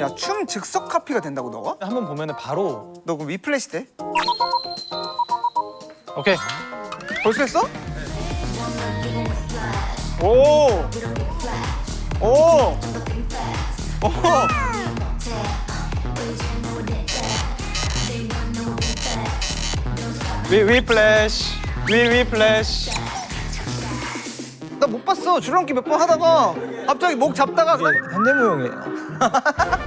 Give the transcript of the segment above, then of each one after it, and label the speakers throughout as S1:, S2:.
S1: 야 춤 즉석 카피가 된다고 너가?
S2: 한 번 보면은 바로
S1: 너 그럼 위플래시 돼?
S2: 오케이
S1: 벌써 했어? 오! 오! 오!
S2: 위 위 플래시 위 위 플래시
S1: 나 못 봤어. 줄넘기 몇 번 하다가 갑자기 목 잡다가
S2: 이게 현대무용이에요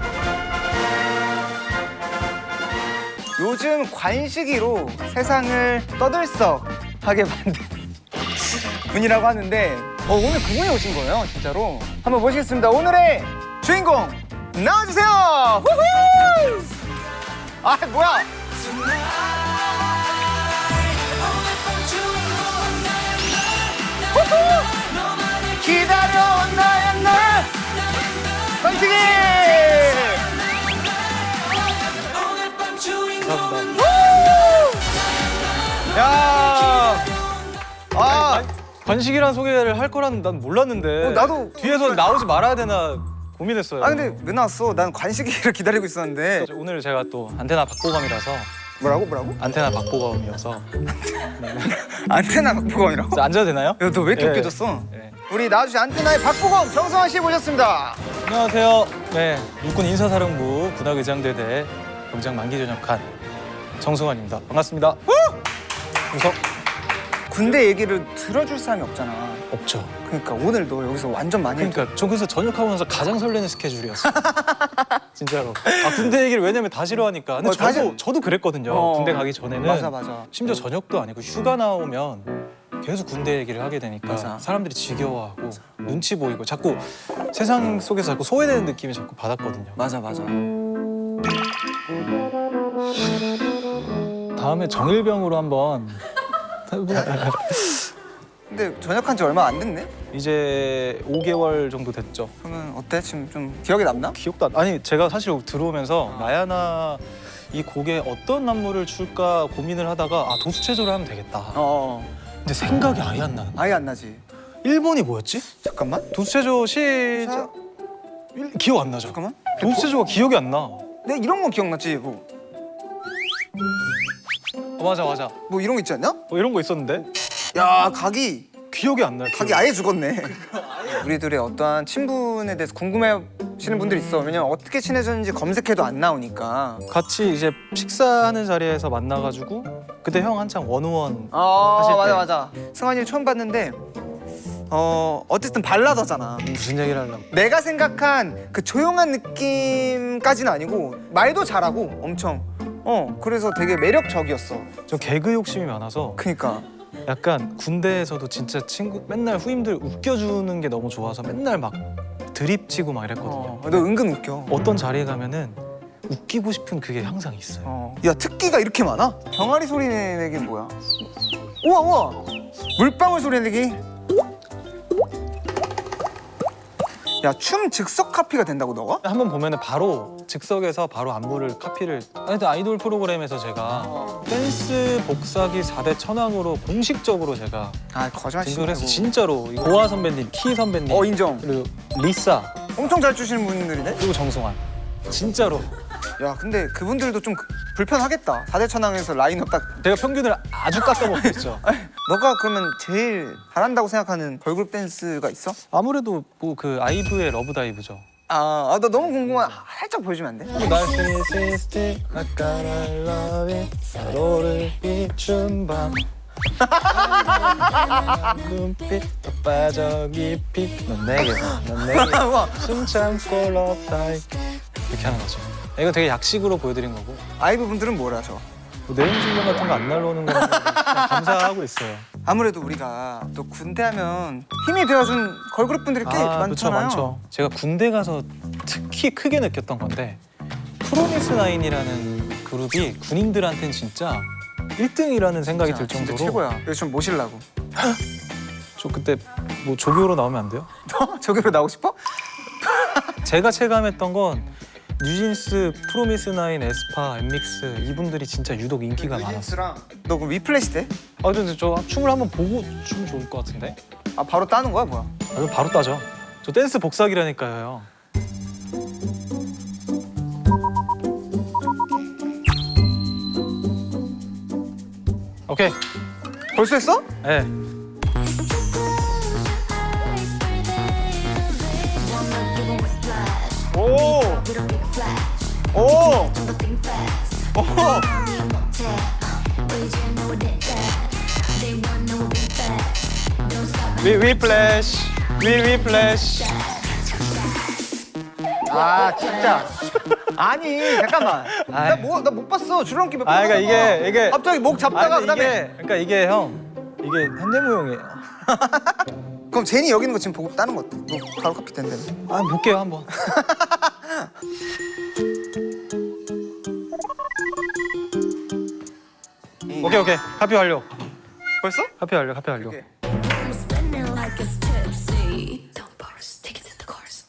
S1: 요즘 관식이로 세상을 떠들썩하게 만든 분이라고 하는데 어, 오늘 그분이 오신 거예요, 진짜로. 한번 모시겠습니다. 오늘의 주인공 나와주세요. 후후! 아 뭐야? 후후! 기다
S2: 관식이란 소개를 할 거라는 난 몰랐는데
S1: 어, 나도
S2: 뒤에서 나오지 말아야 되나 고민했어요
S1: 아 근데 왜 나왔어? 난 관식이를 기다리고 있었는데
S2: 오늘 제가 또 안테나 박보검이라서
S1: 뭐라고 뭐라고?
S2: 안테나 박보검이어서
S1: 안테나 박보검이라고?
S2: 자, 앉아도 되나요?
S1: 야 너 왜 이렇게
S2: 예.
S1: 웃겨졌어?
S2: 네.
S1: 우리 나와주신 안테나의 박보검 정성환 씨 모셨습니다.
S2: 안녕하세요. 네, 육군 인사사령부 군악의장대대 병장 만기 전역한 정승환입니다. 반갑습니다. 우석
S1: 군대 얘기를 들어줄 사람이 없잖아.
S2: 없죠.
S1: 그러니까 오늘 너 여기서 완전 많이
S2: 그러니까 저 그래서 전역하고 나서 가장 설레는 스케줄이었어. 진짜로. 아 군대 얘기를 왜냐면 다 싫어하니까. 근데
S1: 어,
S2: 저도
S1: 다 싫-
S2: 저도 그랬거든요.
S1: 어.
S2: 군대 가기 전에는
S1: 맞아 맞아.
S2: 심지어 전역도 아니고 휴가 나오면 계속 군대 얘기를 하게 되니까
S1: 맞아.
S2: 사람들이 지겨워하고 눈치 보이고 자꾸 세상 속에서 자꾸 소외되는 느낌이 자꾸 받았거든요.
S1: 맞아 맞아.
S2: 다음에 정일병으로 한번
S1: 근데 전역한 지 얼마 안 됐네?
S2: 이제 5개월 정도 됐죠.
S1: 그러면 어때? 지금 좀 기억에 남나?
S2: 기억도 안 아니 제가 사실 들어오면서 나야나 이 곡에 어떤 안무를 줄까 고민을 하다가 아 도수체조를 하면 되겠다.
S1: 어, 어.
S2: 근데 생각이 아예 안 나는 거야.
S1: 아예 안 나지.
S2: 1번이 뭐였지?
S1: 잠깐만.
S2: 도수체조 시작. 일- 기억 안 나죠?
S1: 잠깐만.
S2: 도수체조가 기억이 안 나.
S1: 내가 이런 건 기억났지. 뭐,
S2: 어, 맞아 맞아.
S1: 뭐 이런 거 있지 않냐?
S2: 뭐 이런 거 있었는데
S1: 야 각이
S2: 기억이 안 나요.
S1: 각이
S2: 기억이.
S1: 아예 죽었네. 우리들의 어떠한 친분에 대해서 궁금해하시는 분들이 있어. 왜냐면 어떻게 친해졌는지 검색해도 안 나오니까.
S2: 같이 이제 식사하는 자리에서 만나가지고 그때 형 한창 원우원
S1: 아
S2: 하실
S1: 맞아
S2: 때.
S1: 맞아. 승환이를 처음 봤는데 어 어쨌든 발라더잖아.
S2: 무슨 얘기를 하려고?
S1: 내가 생각한 그 조용한 느낌까지는 아니고 말도 잘하고 엄청. 어 그래서 되게 매력적이었어.
S2: 저 개그 욕심이 많아서
S1: 그니까.
S2: 약간 군대에서도 진짜 친구 맨날 후임들 웃겨주는 게 너무 좋아서 맨날 막 드립 치고 막 이랬거든요.
S1: 어, 너 은근 웃겨.
S2: 어떤 자리에 가면은 웃기고 싶은 그게 항상 있어요.
S1: 어. 야 특기가 이렇게 많아? 병아리 소리 내기 뭐야? 우와 우와 물방울 소리 내기. 야 춤 즉석 카피가 된다고 너가?
S2: 한 번 보면은 바로 즉석에서 바로 안무를 카피를 하여튼 아이돌 프로그램에서 제가 댄스 복사기 4대 천왕으로 공식적으로 제가
S1: 아 거짓말
S2: 해서
S1: 말고.
S2: 진짜로 이 고아 선배님, 키 선배님
S1: 어 인정.
S2: 그리고 리사
S1: 엄청 잘 추시는 분들이네.
S2: 그리고 정승환 진짜로
S1: 야 근데 그분들도 좀 그- 불편하겠다. 4대 천왕에서 라인업 딱.
S2: 제가 평균을 아주 깎아먹겠죠.
S1: 너가 그러면 제일 잘한다고 생각하는 걸그룹 댄스가 있어?
S2: 아무래도 뭐 그 아이브의 러브 다이브죠.
S1: 아, 아, 나 너무 궁금한. 살짝 보여주면 안 돼?
S2: 날 시스틱 아까운 I love it 서로를 비춘 밤 눈빛 더 빠져 깊이 넌 내게 넌 내게
S1: 우와.
S2: 숨 참고 love die 이렇게 하는 거죠. 이거 되게 약식으로 보여드린 거고
S1: 아이브 분들은 뭘 하셔?
S2: 뭐 내용 증명 같은 거 안 날라오는 거 감사하고 있어요.
S1: 아무래도 우리가 또 군대 하면 힘이 되어준 걸그룹 분들이 꽤
S2: 아, 그쵸,
S1: 많잖아요.
S2: 많죠. 제가 군대 가서 특히 크게 느꼈던 건데 프로미스 나인이라는 그룹이 군인들한테는 진짜 1등이라는 생각이 들
S1: 진짜
S2: 정도로
S1: 최고야. 여기 좀 모시려고.
S2: 저 그때 뭐 조교로 나오면 안 돼요?
S1: 너 저기로 나오고 싶어?
S2: 제가 체감했던 건 뉴진스, 프로미스나인, 에스파, 엠믹스 이분들이 진짜 유독 인기가 네, 많았어. 뉴진스랑
S1: 너 그럼 위플래시 돼?
S2: 아 근데 저 춤을 한번 보고 춤 좋을 것 같은데?
S1: 아 바로 따는 거야 뭐야?
S2: 아, 그럼 바로 따죠. 저 댄스 복사기라니까요. 오케이.
S1: 벌써 했어?
S2: 네.
S1: 오! 오. 오.
S2: 위, 위 플래시. 위, 위 플래시.
S1: 아 진짜. 아니 잠깐만.
S2: 아이.
S1: 나뭐 나 못 봤어. 줄넘기 몇 번.
S2: 아, 그러니까. 이게- 이게-
S1: 갑자기 목 잡다가
S2: 아,
S1: 그다음에
S2: 이게, 그러니까 이게 형, 이게 현대무용이에요.
S1: 그럼 제니 여기 있는 거 지금 보고 따는 거 어때? 너 바로 카피 된대.
S2: 아, 볼게요 한번. 오케이 오케이 카피 완료.
S1: 벌써?
S2: 카피 완료. 카피 완료.
S1: 오케이.
S3: I'm spinning like it's tipsy. Don't pause, take it to the course.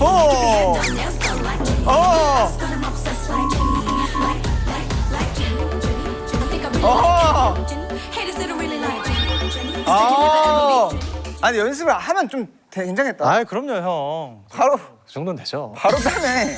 S1: 오.
S3: Nails done like Jenny.
S1: 어.
S3: I'm obsessed like Jenny. Like, like, like Jenny. Jenny. I think I really
S1: 어.
S3: like Jenny. Haters that don't really like Jenny. Jenny.
S1: 아. 아니 연습을 하면 좀 되- 괜찮겠다.
S2: 아, 그럼요 형.
S1: 바로
S2: 그 정도는 되죠.
S1: 바로 따네.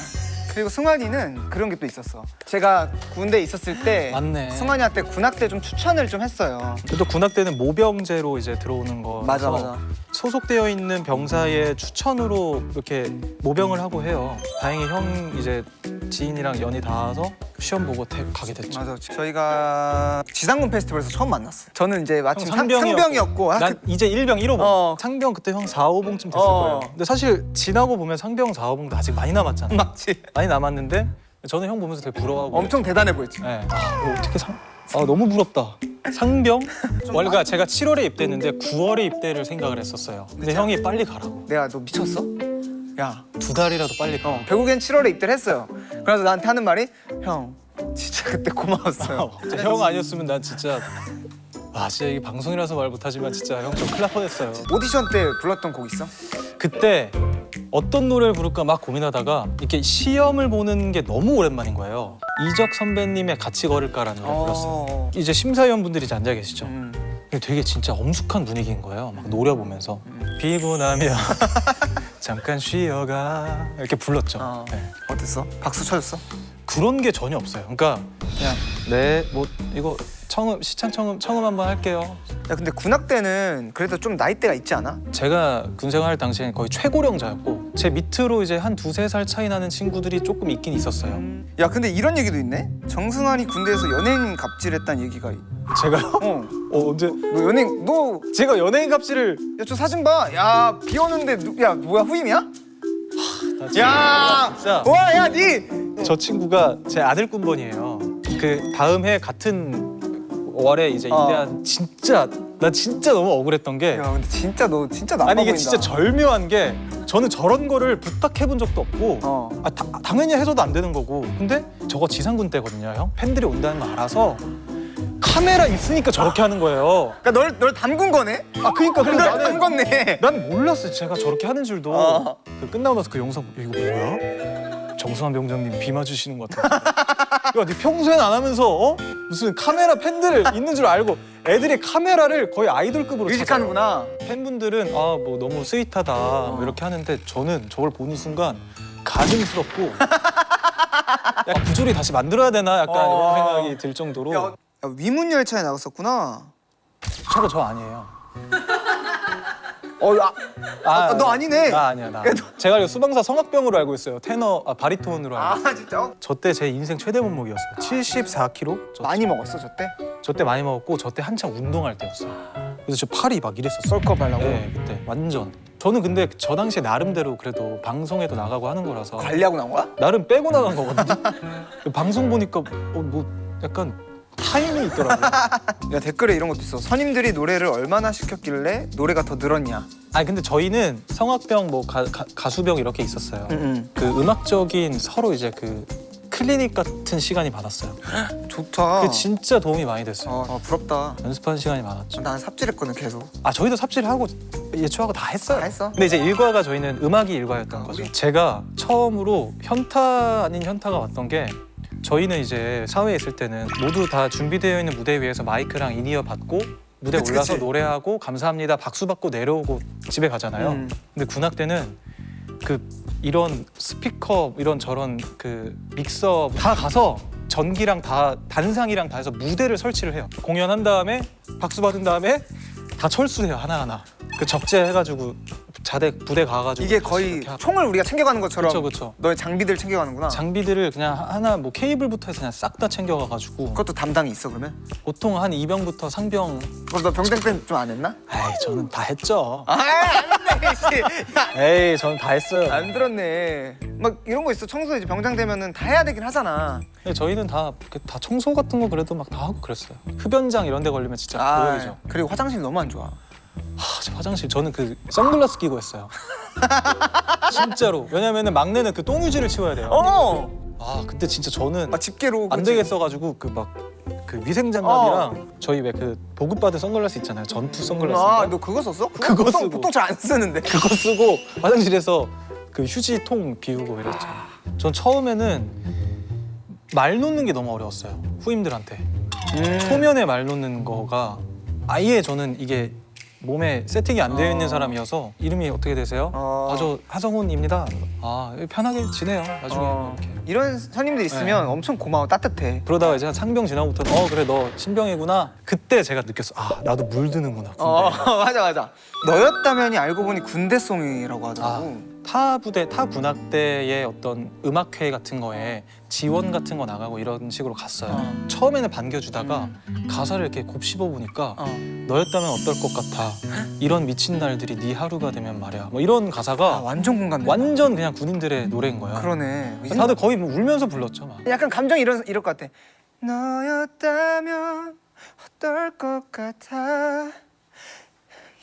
S1: 그리고 승환이는 그런 게 또 있었어. 제가 군대 에 있었을 때
S2: 맞네.
S1: 승환이한테 군악 때 좀 추천을 좀 했어요.
S2: 또 군악 때는 모병제로 이제 들어오는 거.
S1: 맞아, 맞아.
S2: 소속되어 있는 병사의 추천으로 이렇게 모병을 하고 해요. 다행히 형 이제 지인이랑 연이 닿아서 시험 보고 대- 가게 됐죠.
S1: 맞아. 저희가 지상군 페스티벌에서 처음 만났어요. 저는 이제 마침 상,
S2: 상병이었고,
S1: 아,
S2: 난 이제 일병 1호봉.
S1: 어.
S2: 상병 그때 형 4, 5봉쯤 됐을
S1: 어.
S2: 거예요. 근데 사실 지나고 보면 상병 4, 5봉도 아직 많이 남았잖아요.
S1: 맞지.
S2: 많이 남았는데 저는 형 보면서 되게 부러워하고
S1: 엄청 대단해 보였지.
S2: 네. 아, 이거 어떻게 상? 아 너무 부럽다. 상병? 원래가 제가 7월에 입대했는데 9월에 입대를 생각을 했었어요. 근데? 형이 빨리 가라고.
S1: 내가 너 미쳤어? 야,
S2: 두 달이라도 빨리 가.
S1: 결국엔 7월에 입대를 했어요. 그래서 나한테 하는 말이 형 진짜 그때 고마웠어요.
S2: 진짜 형 아니었으면 난 진짜 아 진짜 이게 방송이라서 말 못하지만 진짜 형좀 큰일 날 뻔했어요.
S1: 오디션 때 불렀던 곡 있어?
S2: 그때 어떤 노래를 부를까 막 고민하다가 이렇게 시험을 보는 게 너무 오랜만인 거예요. 이적 선배님의 같이 걸을까라는 노래 불렀어요.
S1: 어.
S2: 이제 심사위원분들이 이제 앉아 계시죠.
S1: 음.
S2: 근데 되게 진짜 엄숙한 분위기인 거예요. 막 노려보면서 비고 나면 잠깐 쉬어가 이렇게 불렀죠.
S1: 어.
S2: 네.
S1: 어땠어? 박수 쳐줬어?
S2: 그런 게 전혀 없어요. 그러니까 그냥 네 뭐 이거 청음 시창 청음 청음 한번 할게요.
S1: 야 근데 군악 때는 그래도 좀 나이대가 있지 않아?
S2: 제가 군 생활 당시엔 거의 최고령자였고 제 밑으로 이제 한 두세 살 차이 나는 친구들이 조금 있긴 있었어요.
S1: 야 근데 이런 얘기도 있네? 정승환이 군대에서 연예인 갑질했다는 얘기가 있-
S2: 제가요?
S1: 어.
S2: 어, 언제
S1: 너 연예인 너
S2: 제가 연예인 갑질을
S1: 야 저 사진 봐. 야 비 오는데 누, 야 뭐야 후임이야? 야,
S2: 진짜
S1: 와, 야, 니.
S2: 저 친구가 제 아들 군번이에요. 그 다음 해 같은 월에 이제
S1: 어.
S2: 입대한 진짜 나 진짜 너무 억울했던 게
S1: 야, 근데 진짜 너 진짜 나빠
S2: 아니 이게
S1: 보인다.
S2: 진짜 절묘한 게 저는 저런 거를 부탁해 본 적도 없고
S1: 어.
S2: 아, 다- 당연히 해줘도 안 되는 거고 근데 저거 지상군 때거든요 형 팬들이 온다는 거 알아서 카메라 있으니까 저렇게 하는 거예요
S1: 그러니까 널, 널 담근 거네?
S2: 아 그러니까
S1: 널
S2: 그래서 나는
S1: 담궜네.
S2: 난 몰랐어 제가 저렇게 하는 줄도
S1: 어.
S2: 그 끝나고 나서 그 영상 이거 뭐야? 정수환 병장님 비 맞으시는 것 같아 야, 네 평소엔 안 하면서 어? 무슨 카메라 팬들 있는 줄 알고 애들이 카메라를 거의 아이돌급으로.
S1: 의식하는구나.
S2: 팬분들은 아 뭐 너무 스윗하다 뭐 이렇게 하는데 저는 저걸 보는 순간 가증스럽고 약간 부조리 다시 만들어야 되나 약간
S1: 어.
S2: 이런 생각이 들 정도로
S1: 야, 야, 위문 열차에 나갔었구나.
S2: 저거 저 아니에요.
S1: 어, 아, 아, 너 아니네.
S2: 나 아니야 나. 제가 알기로 수방사 성악병으로 알고 있어요. 테너 아 바리톤으로 알고.
S1: 아, 진짜? 어?
S2: 저때 제 인생 최대 몸무게였어요. 74kg. 저,
S1: 많이 먹었어, 저 때?
S2: 저때 많이 먹었고 저때 한창 운동할 때였어요. 그래서 저 팔이 막 이랬었어요.
S1: 썰컵 하려고.
S2: 네 그때 완전. 저는 근데 저 당시에 나름대로 그래도 방송에도 나가고 하는 거라서
S1: 관리하고 나온 거야?
S2: 나름 빼고 나간 거거든요. 방송 보니까 어, 뭐 약간 타임이 있더라고요.
S1: 야, 댓글에 이런 것도 있어. 선임들이 노래를 얼마나 시켰길래 노래가 더 늘었냐.
S2: 아니 근데 저희는 성악병 뭐 가, 가, 가수병 이렇게 있었어요.
S1: 응,
S2: 그 음악적인 서로 이제 그 클리닉 같은 시간이 많았어요.
S1: 응. 좋다.
S2: 그 진짜 도움이 많이 됐어요.
S1: 어, 어, 부럽다.
S2: 연습하는 시간이 많았죠.
S1: 난 삽질했거든, 계속.
S2: 아 저희도 삽질하고 예초하고 다 했어요.
S1: 다 했어?
S2: 근데 이제 일과가 저희는 음악이 일과였던
S1: 아,
S2: 거죠. 제가 처음으로 현타 아닌 현타가 왔던 게 저희는 이제 사회에 있을 때는 모두 다 준비되어 있는 무대 위에서 마이크랑 인이어 받고 무대
S1: 그치,
S2: 올라서
S1: 그치.
S2: 노래하고 감사합니다 박수 받고 내려오고 집에 가잖아요.
S1: 음.
S2: 근데 군악 때는 그 이런 스피커 이런 저런 그 믹서 다 가서 전기랑 다 단상이랑 다 해서 무대를 설치를 해요. 공연한 다음에 박수 받은 다음에 다 철수해요 하나 하나. 그 적재해가지고 자대 부대 가가지고
S1: 이게 거의
S2: 이렇게 하고.
S1: 총을 우리가 챙겨가는 것처럼
S2: 그쵸, 그쵸.
S1: 너의 장비들 챙겨가는구나.
S2: 장비들을 그냥 하나 뭐 케이블부터 해서 그냥 싹 다 챙겨가가지고
S1: 그것도 담당이 있어 그러면?
S2: 보통 한 2병부터 상병
S1: 그럼 너 병장 때 좀 안 했나?
S2: 에이 저는 다 했죠.
S1: 아, 안 했네, 씨. 야,
S2: 에이 저는 다 했어요.
S1: 안 들었네. 막 이런 거 있어. 청소 이제 병장 되면은 다 해야 되긴 하잖아.
S2: 근데 저희는 다, 다 청소 같은 거 그래도 막 다 하고 그랬어요. 흡연장 이런 데 걸리면 진짜 고역이죠.
S1: 그리고 화장실 너무 안 좋아.
S2: 하, 저 화장실 저는 그 선글라스 끼고 했어요. 진짜로. 왜냐면은 막내는 그 똥유지를 치워야 돼요.
S1: 어,
S2: 아 그때 진짜 저는
S1: 막 집게로.
S2: 안
S1: 그치?
S2: 되겠어가지고 그 막 그 위생 장갑이랑 저희 왜 그 보급 받은 선글라스 있잖아요. 전투 선글라스.
S1: 아, 너 그거 썼어?
S2: 그거
S1: 보통,
S2: 쓰고.
S1: 보통 잘 안 쓰는데.
S2: 그거 쓰고 화장실에서 그 휴지통 비우고 이랬죠. 전 처음에는 말 놓는 게 너무 어려웠어요. 후임들한테.
S1: 음.
S2: 초면에 말 놓는 거가 아예 저는 이게 몸에 세팅이 안 되어 있는
S1: 어.
S2: 사람이어서 이름이 어떻게 되세요?
S1: 어.
S2: 아 저 하성훈입니다. 아 편하게 지내요. 나중에
S1: 어,
S2: 이렇게.
S1: 이런 선임들 있으면
S2: 네.
S1: 엄청 고마워 따뜻해.
S2: 그러다가 이제 한 상병 지나고부터 어 그래 너 신병이구나. 그때 제가 느꼈어. 아 나도 물드는구나. 군대.
S1: 어 맞아 맞아. 너였다면이 알고 보니 군대송이라고 하더라고.
S2: 아, 타 부대 타 군악대의 어떤 음악회 같은 거에 지원 같은 거 나가고 이런 식으로 갔어요.
S1: 어.
S2: 처음에는 반겨주다가 가사를 이렇게 곱씹어 보니까
S1: 어.
S2: 너였다면 어떨 것 같아. 이런 미친 날들이 네 하루가 되면 말이야. 뭐 이런 가사가
S1: 아, 완전 공감돼.
S2: 완전 그냥 군인들의 노래인 거야.
S1: 그러네.
S2: 다들 거의 뭐 울면서 불렀죠. 막.
S1: 약간 감정이 이런 이럴 것 같아. 너였다면 어떨 것 같아.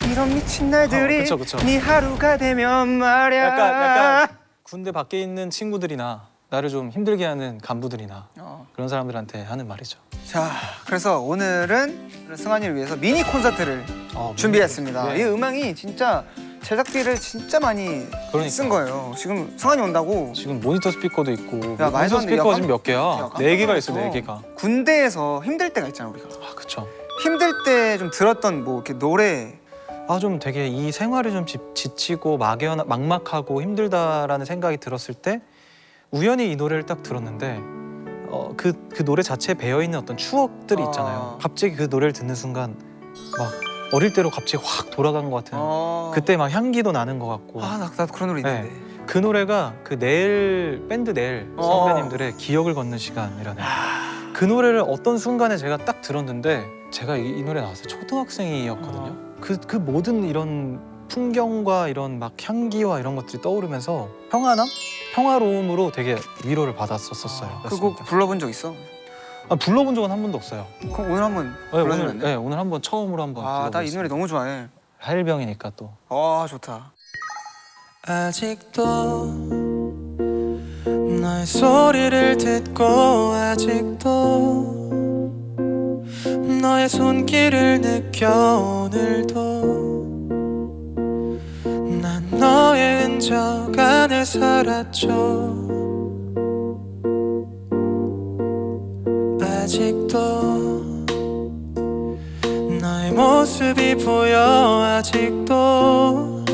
S1: 이런 미친 날들이
S2: 어, 그쵸, 그쵸.
S1: 네 하루가 되면 말이야.
S2: 약간 약간 군대 밖에 있는 친구들이나 나를 좀 힘들게 하는 간부들이나
S1: 어.
S2: 그런 사람들한테 하는 말이죠.
S1: 자, 그래서 오늘은 승환이를 위해서 미니 콘서트를
S2: 어,
S1: 준비했습니다.
S2: 네.
S1: 이 음악이 진짜 제작비를 진짜 많이
S2: 그러니까.
S1: 쓴 거예요. 지금 승환이 온다고
S2: 지금 모니터 스피커도 있고
S1: 야,
S2: 모니터
S1: 안 돼. 야,
S2: 지금 몇 개야?
S1: 야,
S2: 네 개가 있어, 네
S1: 놀랐어.
S2: 개가.
S1: 군대에서 힘들 때가 있잖아 우리가.
S2: 아, 그쵸.
S1: 힘들 때 좀 들었던 뭐 이렇게 노래
S2: 아, 좀 되게 이 생활이 좀 지, 지치고 막연, 막막하고 힘들다라는 생각이 들었을 때 우연히 이 노래를 딱 들었는데 어, 그, 그 노래 자체에 배어있는 어떤 추억들이
S1: 아.
S2: 있잖아요. 갑자기 그 노래를 듣는 순간 막 어릴 때로 갑자기 확 돌아간 것 같은
S1: 어...
S2: 그때 막 향기도 나는 것 같고
S1: 아, 나, 나도 그런 노래
S2: 네.
S1: 있는데.
S2: 그 노래가 그 내일 밴드 내일
S1: 어.
S2: 선배님들의 기억을 걷는 시간이라는 그 노래를 어떤 순간에 제가 딱 들었는데 제가 이, 이 노래 나왔어요 초등학생이었거든요 그, 그 모든 이런 풍경과 이런 막 향기와 이런 것들이 떠오르면서 평안함? 평화로움으로 되게 위로를 받았었어요
S1: 그곡 불러본 적 있어?
S2: 아, 불러본 적은 한 번도 없어요
S1: 그럼 오늘 한번
S2: 네,
S1: 불러주면
S2: 오늘,
S1: 안 돼?
S2: 네, 오늘 한번 처음으로 한번
S1: 아, 나이 노래 너무 좋아해.
S2: 하일병이니까 또
S1: 아, 좋다.
S4: 아직도 너의 소리를 듣고 아직도 너의 손길을 느껴 오늘도 난 너의 흔적 안에 살았죠. 아직도 너의 모습이 보여 아직도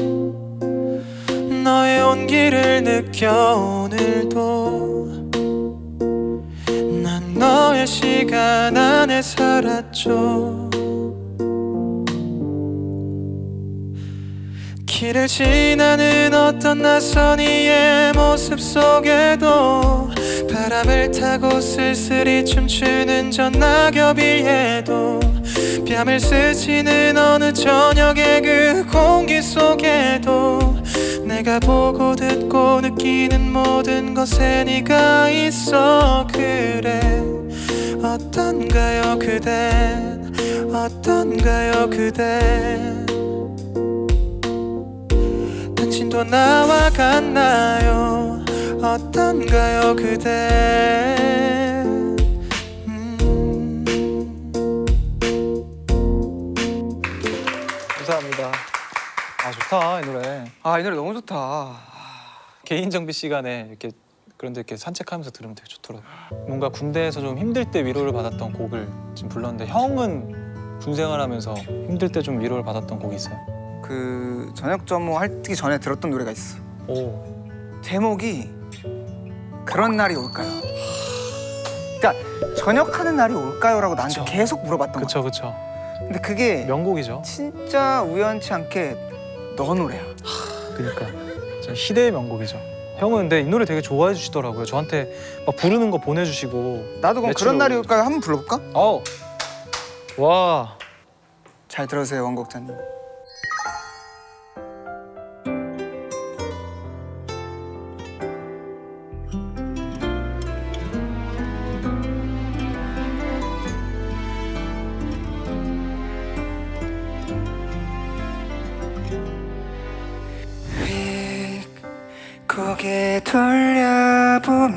S4: 너의 온기를 느껴 오늘도 난 너의 시간 안에 살았죠. 길을 지나는 어떤 낯선 이의 모습 속에도 바람을 타고 쓸쓸히 춤추는 저 낙엽 위에도 뺨을 스치는 어느 저녁의 그 공기 속에도 내가 보고 듣고 느끼는 모든 것에 네가 있어. 그래 어떤가요 그댄 어떤가요 그댄 당신도 나와 같나요? 어떤가요 그대
S2: 아 좋다 이 노래
S1: 아, 이 노래 너무 좋다.
S2: 개인 정비 시간에 이렇게 그런데 이렇게 산책하면서 들으면 되게 좋더라고 요. 뭔가 군대에서 좀 힘들 때 위로를 받았던 곡을 지금 불렀는데 형은 군 생활하면서 힘들 때 좀 위로를 받았던 곡이 있어요.
S1: 그 저녁 점호 할기 전에 들었던 노래가 있어.
S2: 오,
S1: 제목이 그런 날이 올까요? 그러니까 저녁하는 날이 올까요라고 나한테
S2: 그쵸.
S1: 계속 물어봤던
S2: 그쵸
S1: 거야.
S2: 그쵸.
S1: 근데 그게
S2: 명곡이죠.
S1: 진짜 우연치 않게 너 노래야.
S2: 그러니까 진짜 희대의 명곡이죠. 형은 근데 이 노래 되게 좋아해 주시더라고요. 저한테 막 부르는 거 보내주시고.
S1: 나도 그럼 그런 날이 올까요? 한번 불러볼까?
S2: 어우
S1: 와잘 들어주세요 원곡자님. 돌려보면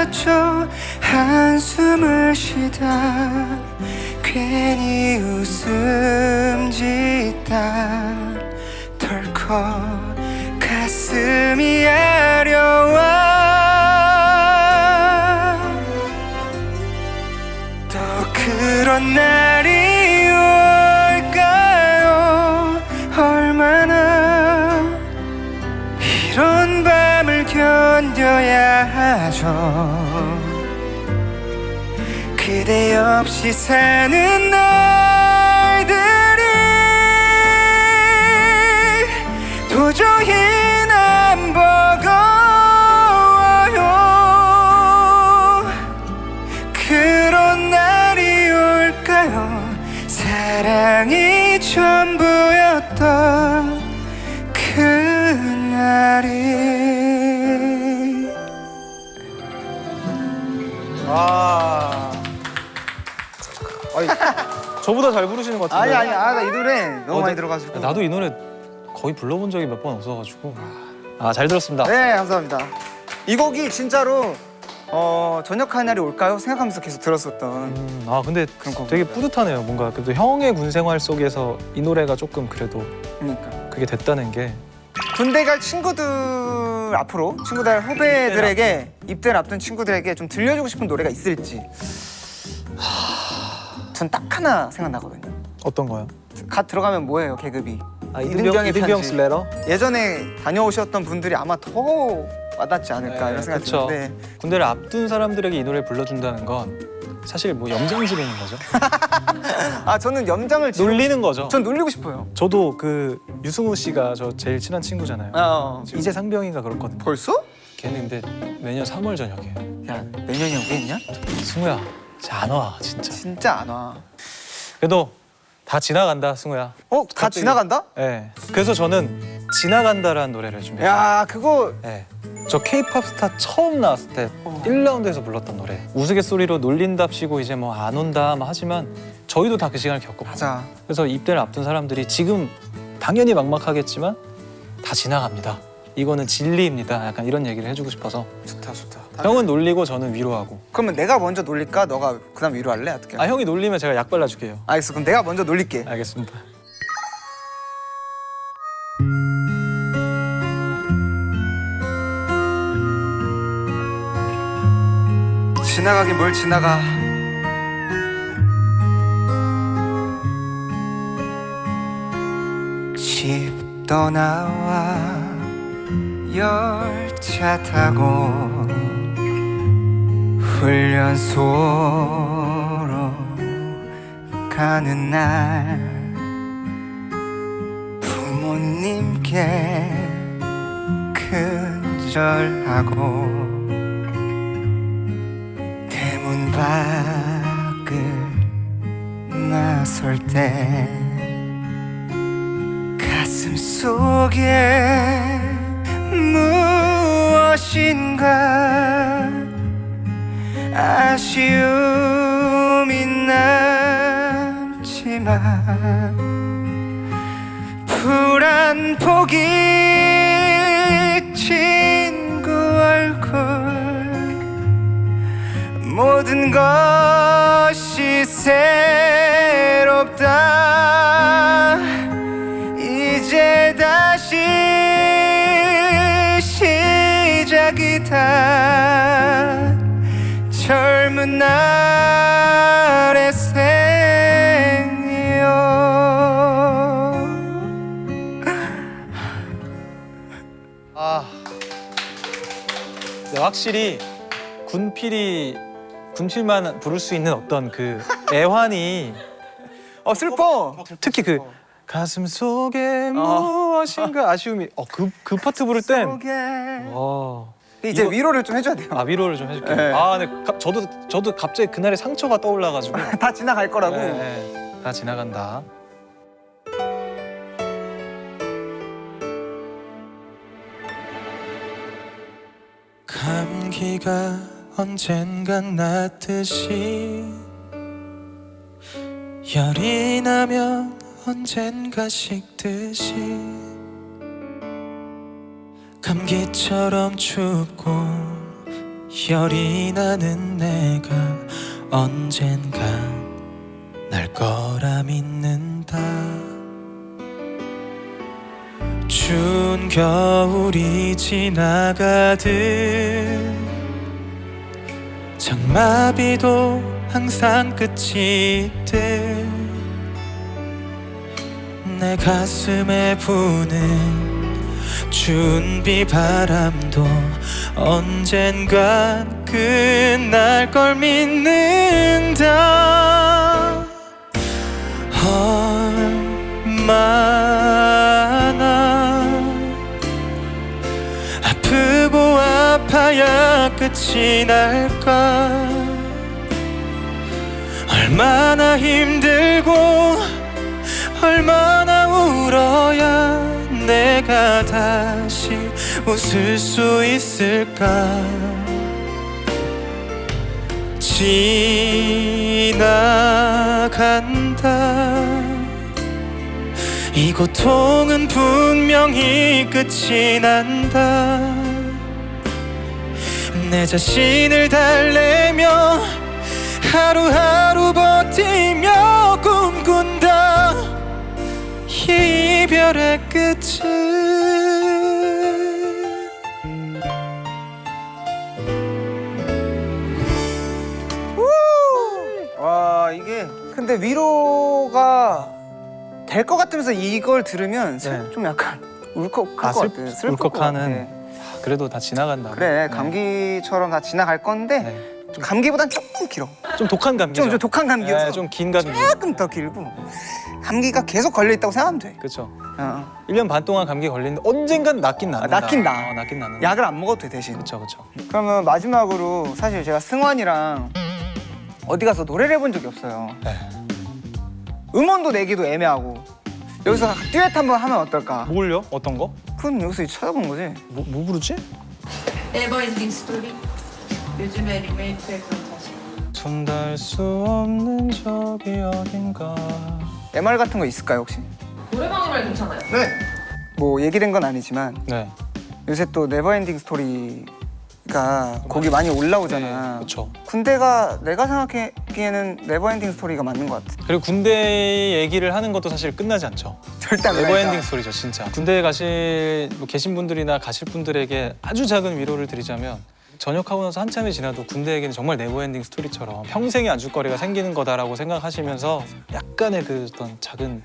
S1: 주저앉았죠 한숨을 쉬다 괜히 웃음 짓다 덜컥 가슴이 아려와 또 그런 날이 하죠 그대 없이 사는 날들이 도저히 안 버거워요. 그런 날이 올까요? 사랑이 전부
S2: 저보다 잘 부르시는 것 같은데.
S1: 아니 아니 아 나 이 노래 너무
S2: 어,
S1: 많이
S2: 나-
S1: 들어가지고
S2: 나도 이 노래 거의 불러본 적이 몇 번 없어가지고. 아 잘 들었습니다.
S1: 네 감사합니다 이 곡이 진짜로 어 저녁하는 날이 올까요 생각하면서 계속 들었었던
S2: 음, 아 근데
S1: 그런 곡
S2: 되게 뿌듯하네요. 뭔가 그래도 형의 군 생활 속에서 이 노래가 조금 그래도
S1: 그러니까
S2: 그게 됐다는 게
S1: 군대 갈 친구들 앞으로 친구들 후배들에게 입대를 앞둔 친구들에게 좀 들려주고 싶은 노래가 있을지 전 딱 하나 생각나거든요
S2: 어떤 거요?
S1: 갓 들어가면 뭐예요 계급이
S2: 아
S1: 이등병의
S2: 이등병
S1: 편지.
S2: 슬래러?
S1: 예전에 다녀오셨던 분들이 아마 더 와닿지 않을까
S2: 네,
S1: 이런 생각이
S2: 그쵸.
S1: 드는데
S2: 군대를 앞둔 사람들에게 이 노래를 불러준다는 건 사실 뭐 염장 지르는 거죠.
S1: 아 저는 염장을 지르고
S2: 놀리는 거죠.
S1: 전 놀리고 싶어요
S2: 저도 그 유승우 씨가 저 제일 친한 친구잖아요.
S1: 어.
S2: 이제 상병인가 그렇거든요.
S1: 벌써?
S2: 걔는 근데 매년 3월 저녁에
S1: 야 내년이 오겠냐?
S2: 승우야 진짜 안 와 진짜.
S1: 진짜 안 와
S2: 그래도 다 지나간다 승우야.
S1: 어? 다
S2: 갑자기-
S1: 지나간다?
S2: 예. 그래서 저는 지나간다라는 노래를 준비했어요.
S1: 야 그거
S2: 예. 저 케이팝 스타 처음 나왔을 때
S1: 어.
S2: 1라운드에서 불렀던 노래. 우스갯소리로 놀린답시고 이제 뭐 안 온다 막 하지만 저희도 다 그 시간을 겪었고.
S1: 맞아
S2: 그래서 입대를 앞둔 사람들이 지금 당연히 막막하겠지만 다 지나갑니다. 이거는 진리입니다. 약간 이런 얘기를 해주고 싶어서
S1: 좋다 좋다
S2: 형은 놀리고 저는 위로하고.
S1: 그러면 내가 먼저 놀릴까? 너가 그다음 위로할래? 어떻게?
S2: 아 형이 놀리면 제가 약 발라줄게요.
S1: 알겠어 그럼 내가 먼저 놀릴게
S2: 알겠습니다.
S1: 지나가긴 뭘 지나가 집 떠나와 열차 타고 훈련소로 가는 날 부모님께 큰절하고 대문 밖을 나설 때 가슴 속에 무엇인가 아쉬움이 남지만 쿨한 포기 친구 얼굴 모든 것이 새롭다. 이제 다시 시작이다 젊은 날의 생이여
S5: 아, 네, 확실히 군필이 군필만 부를 수 있는 어떤 그 애환이
S1: 어 슬퍼.
S5: 특히 그 가슴 속에 무엇인가 아쉬움이. 어 그 그 파트 부를 땐.
S1: 속에
S5: 와.
S1: 이제
S5: 이거-
S1: 위로를 좀 해줘야 돼요
S5: 아 위로를 좀 해줄게요.
S1: 네.
S5: 아, 근데 가- 저도 저도 갑자기 그날의 상처가 떠올라가지고
S1: 다 지나갈 거라고
S5: 네, 네. 다 지나간다.
S2: 감기가 언젠간 낫듯이 열이 나면 언젠가 식듯이 감기처럼 춥고 열이 나는 내가 언젠가 날 거라 믿는다. 추운 겨울이 지나가듯 장마비도 항상 끝이 있듯 내 가슴에 부는 추운 비 바람도 언젠간 끝날 걸 믿는다. 얼마나 아프고 아파야 끝이 날까? 얼마나 힘들고 얼마나 울어야 내가 다시 웃을 수 있을까? 지나간다. 이 고통은 분명히 끝이 난다. 내 자신을 달래며 하루하루 버티며 꿈꾼다 이 이별의 끝을
S1: 와 이게 근데 위로가 될 것 같으면서 이걸 들으면 슬-
S5: 네.
S1: 좀 약간 울컥할
S5: 아,
S1: 것
S5: 슬-
S1: 같아 슬플 것
S5: 울컥하는.
S1: 같아.
S5: 그래도 다 지나간다.
S1: 그래 감기처럼 다 지나갈 건데
S5: 네.
S1: 좀 감기보단 조금 길어
S5: 좀 독한 감기죠.
S1: 좀, 좀 독한 감기여서
S5: 네, 좀긴 감기.
S1: 조금 더 길고 감기가 계속 걸려 있다고 생각하면 돼
S5: 그렇죠.
S1: 어.
S5: 1년 반 동안 감기 걸리는데 언젠간 낫긴 낫는다.
S1: 낫긴 나.
S5: 어, 낫긴 낫는다.
S1: 약을 안 먹어도 돼 대신
S5: 그렇죠, 그렇죠.
S1: 그러면 마지막으로 사실 제가 승환이랑 어디 가서 노래를 해본 적이 없어요
S5: 네.
S1: 음원도 내기도 애매하고 여기서 듀엣 한번 하면 어떨까
S5: 뭘요? 어떤 거?
S1: 그건 여기서 찾아본 거지
S5: 뭐, 뭐 부르지?
S3: 네버엔딩 스토리 요즘에 리메이크해서 다시
S5: 손댈 수 없는 적이 어딘가.
S1: MR 같은 거 있을까요 혹시?
S3: 노래방이면 괜찮아요
S1: 네. 뭐 얘기된 건 아니지만
S5: 네.
S1: 요새 또 네버엔딩 스토리가 곡이 많이 올라오잖아.
S5: 그렇죠.
S1: 군대가 내가 생각하기에는 네버엔딩 스토리가 맞는 것 같아.
S5: 그리고 군대 얘기를 하는 것도 사실 끝나지 않죠.
S1: 절대 안
S5: 네버엔딩. 스토리죠, 진짜. 군대에 가실 뭐 계신 분들이나 가실 분들에게 아주 작은 위로를 드리자면 전역하고 나서 한참이 지나도 군대에게는 정말 네버엔딩 스토리처럼 평생의 안주거리가 생기는 거다라고 생각하시면서 약간의 그 어떤 작은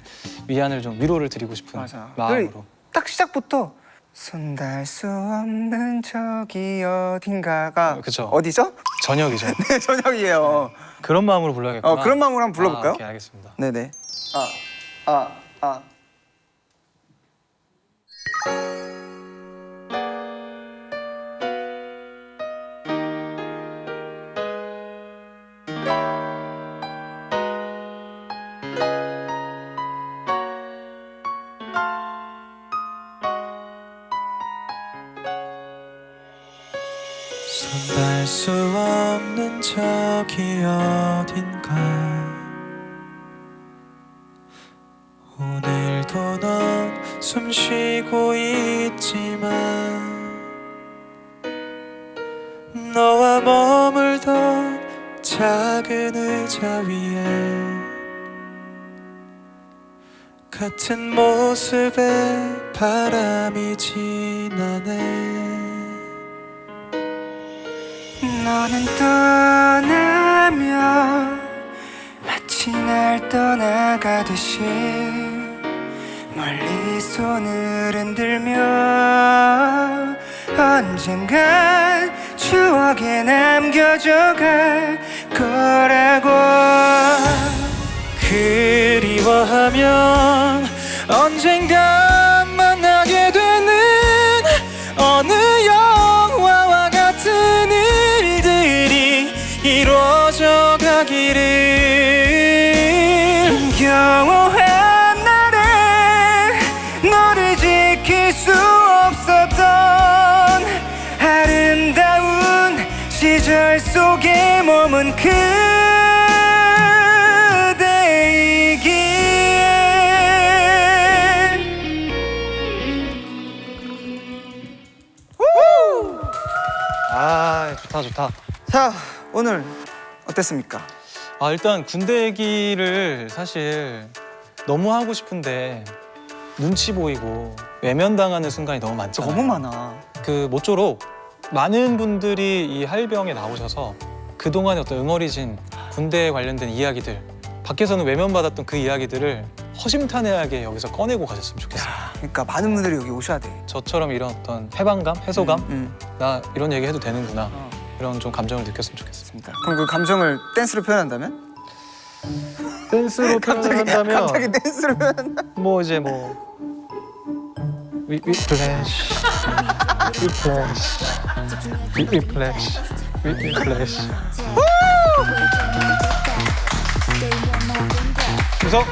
S5: 위안을 좀 위로를 드리고 싶은
S1: 맞아.
S5: 마음으로.
S1: 딱 시작부터 손 닿을 수 없는 저기 어딘가가
S5: 어, 그쵸.
S1: 어디죠?
S5: 전역이죠.
S1: 네, 저녁이에요.
S5: 그런 마음으로 불러야겠구나.
S1: 어, 그런 마음으로 한번
S5: 아,
S1: 불러볼까요?
S5: 오케이, 알겠습니다.
S1: 네네. 아, 아, 아.
S2: 숨 쉬고 있지만 너와 머물던 작은 의자 위에 같은 모습에 바람이 지나네.
S1: 너는 떠나면 마치 날 떠나가듯이 멀리 손을 흔들며 언젠간 추억에 남겨져 갈 거라고.
S2: 그리워하면 언젠간 만나게 되는 어느 영화와 같은 일들이 이루어져 가기를
S1: 속에 머문 그대이기에
S3: 아 좋다 좋다.
S6: 자 오늘 어땠습니까?
S3: 아 일단 군대 얘기를 사실 너무 하고 싶은데 눈치 보이고 외면당하는 순간이 너무 많잖아요.
S6: 너무 많아.
S3: 그 모쪼록 많은 분들이 이 하일병에 나오셔서 그동안의 어떤 응어리진 군대에 관련된 이야기들 밖에서는 외면받았던 그 이야기들을 허심탄회하게 여기서 꺼내고 가셨으면 좋겠어요.
S6: 그러니까 많은 분들이 여기 오셔야 돼.
S3: 저처럼 이런 어떤 해방감, 해소감,
S6: 음,
S3: 나 이런 얘기 해도 되는구나
S6: 어.
S3: 이런 좀 감정을 느꼈으면 좋겠습니다.
S6: 좋습니다. 그럼 그 감정을 댄스로 표현한다면?
S3: 댄스로 표현한다면
S6: 갑자기 댄스로 표현.
S3: 뭐 이제 뭐 위, 위플래시 위플래시 위, 위플래시 위, 위플래시 그래서